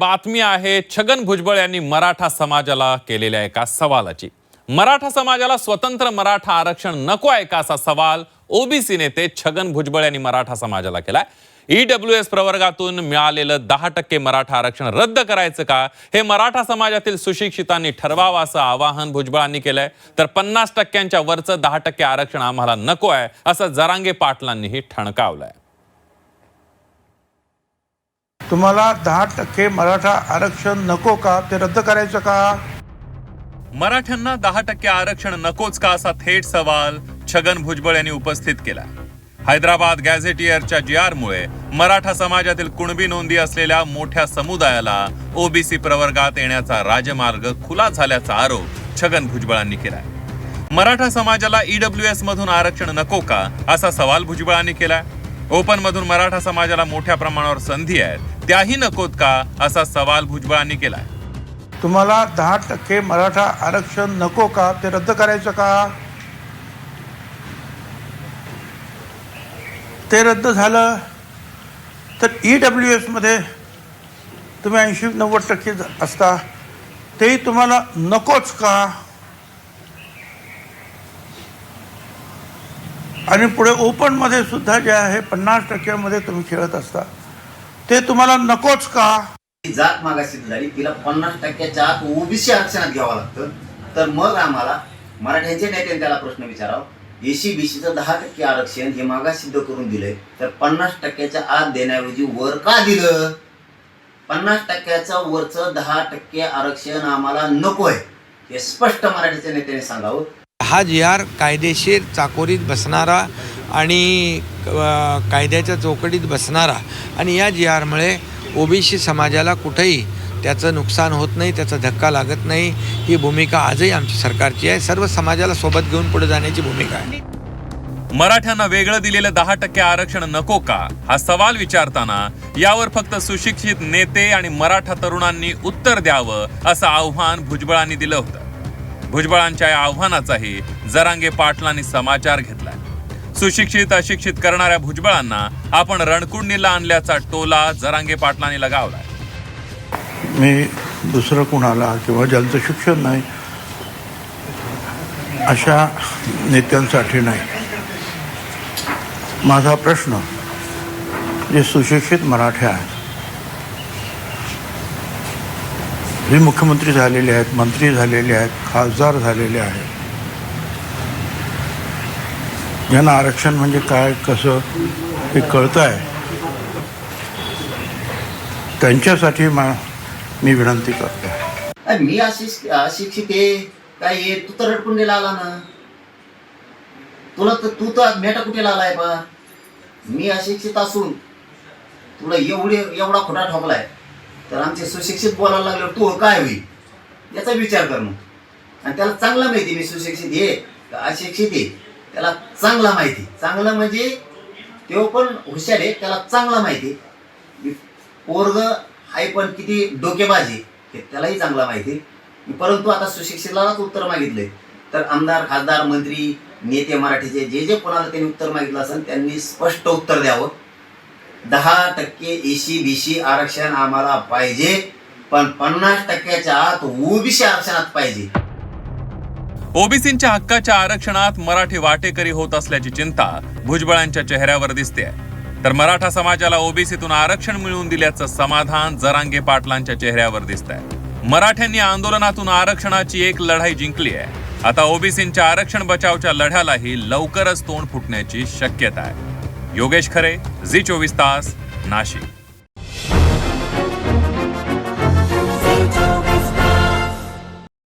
बातमी आहे छगन भुजबळ यांनी मराठा समाजाला केलेल्या एका सवालाची. मराठा समाजाला स्वतंत्र मराठा आरक्षण नको आहे का असा सवाल ओबीसी नेते छगन भुजबळ यांनी मराठा समाजाला केलाय. ईडब्ल्यू एस प्रवर्गातून मिळालेलं दहा टक्के मराठा आरक्षण रद्द करायचं का? हे मराठा समाजातील सुशिक्षितांनी ठरवावं असं आवाहन भुजबळांनी केलंय. तर पन्नास टक्क्यांच्या वरचं दहा टक्के आरक्षण आम्हाला नको आहे असं जरांगे पाटलांनीही ठणकावलंय. तुम्हाला दहा टक्के मराठा आरक्षण नको का? ते रद्द करायचं का? मराठ्यांना दहा टक्के आरक्षण नकोच का असा थेट सवाल छगन भुजबळ यांनी उपस्थित केला. हैदराबाद गॅझेटियरच्या जी आरमुळे मराठा समाजातील कुणबी नोंदी असलेल्या मोठ्या समुदायाला ओबीसी प्रवर्गात येण्याचा राजमार्ग खुला झाल्याचा आरोप छगन भुजबळांनी केला मराठा समाजाला ईडब्ल्यू एस मधून आरक्षण नको का असा सवाल भुजबळांनी केला ओपन मधून मराठा समाजाला मोठ्या प्रमाणावर संधी आहेत. त्याही नकोत का असा सवाल भुजबळांनी केला तुम्हाला दहा टक्के मराठा आरक्षण नको का? ते रद्द करायचं का? ते रद्द झालं तर ई डब्ल्यू एसमध्ये तुम्ही ऐंशी नव्वद टक्के असता. तेही तुम्हाला नकोच का? आणि पुढे ओपनमध्ये सुद्धा जे आहे पन्नास टक्क्यामध्ये तुम्ही खेळत असता. ते तुम्हाला नकोच का? जात मागाशी झाली. तिला पन्नास टक्क्याच्या आत ओबीसी आरक्षणात घ्यावं लागतं. तर मग आम्हाला मराठ्यांच्या नेत्याने त्याला प्रश्न विचारावा. एसी बीसीचं दहा टक्के आरक्षण हे मागा सिद्ध करून दिलंय. तर पन्नास टक्क्याच्या आत देण्याऐवजी वर का दिलं? पन्नास टक्क्याचं वरचं दहा टक्के आरक्षण आम्हाला नको आहे हे स्पष्ट मराठीच्या नेत्याने सांगावं. हा जी आर कायदेशीर चाकोरीत बसणारा आणि कायद्याच्या चौकटीत बसणारा आणि या जी आरमुळे ओबीसी समाजाला कुठेही त्याचं नुकसान होत नाही त्याचा धक्का लागत नाही. ही भूमिका आजही आमची सरकारची आहे. सर्व समाजाला सोबत घेऊन पुढे जाण्याची भूमिका आहे. मराठ्यांना वेगळं दिलेलं दहा टक्के आरक्षण नको का? हा सवाल विचारताना यावर फक्त सुशिक्षित नेते आणि मराठा तरुणांनी उत्तर द्यावं असं आव्हान भुजबळांनी दिलं होतं. भुजबळांच्या या आव्हानाचाही जरांगे पाटलांनी समाचार घेतला सुशिक्षित अशिक्षित करणाऱ्या भुजबळांना आपण रणकुंडीला आणल्याचा टोला जरांगे पाटलांनी लगावलाय. मी दुसरं कुणाला किंवा ज्यांचं शिक्षण नाही अशा नेत्यांसाठी नाही. माझा प्रश्न जे सुशिक्षित मराठे आहेत जे मुख्यमंत्री झालेले आहेत मंत्री झालेले आहेत खासदार झालेले आहेत ज्यांना आरक्षण म्हणजे काय कसं हे कळतं आहे त्यांच्यासाठी मा मी विनंती करतो अरे मी अशिक्षित अशिक्षित आहे. काय तू तर रडकुंडीला आला ना. तुला तर तू तर मेटा कुठे आलाय बा? मी अशिक्षित असून तुला एवढे एवढा खोटा ठोकलाय. तर आमचे सुशिक्षित बोलायला लागल्यावर तू काय होईल? याचा विचार कर मग. आणि त्याला चांगला माहिती मी सुशिक्षित हे अशिक्षित आहे. त्याला चांगला माहिती चांगला म्हणजे तो पण हुशार आहे त्याला चांगला माहिती आहे. पोरग हाय पण किती डोकेबाजी हे त्यालाही चांगला माहिती आहे. परंतु आता सुशिक्षितालाच उत्तर मागितले तर आमदार खासदार मंत्री नेते मराठीचे जे जे कोणाला त्यांनी उत्तर मागितलं असेल त्यांनी स्पष्ट उत्तर द्यावं दहा टक्के एसी बीसी आरक्षण आम्हाला पाहिजे पण पन्नास टक्क्याच्या आत ओबीसी आरक्षणात पाहिजे ओबीसींच्या हक्काच्या आरक्षणात मराठी वाटेकरी होत असल्याची चिंता भुजबळांच्या चेहऱ्यावर दिसते तर मराठा समाजाला ओबीसीतून आरक्षण मिळवून दिल्याचं समाधान जरांगे पाटलांच्या चेहऱ्यावर दिसत आहे मराठ्यांनी आंदोलनातून आरक्षणाची एक लढाई जिंकली आहे. आता ओबीसींच्या आरक्षण बचावच्या लढ्यालाही लवकरच तोंड फुटण्याची शक्यता आहे. योगेश खरे झी चोवीस तास नाशिक.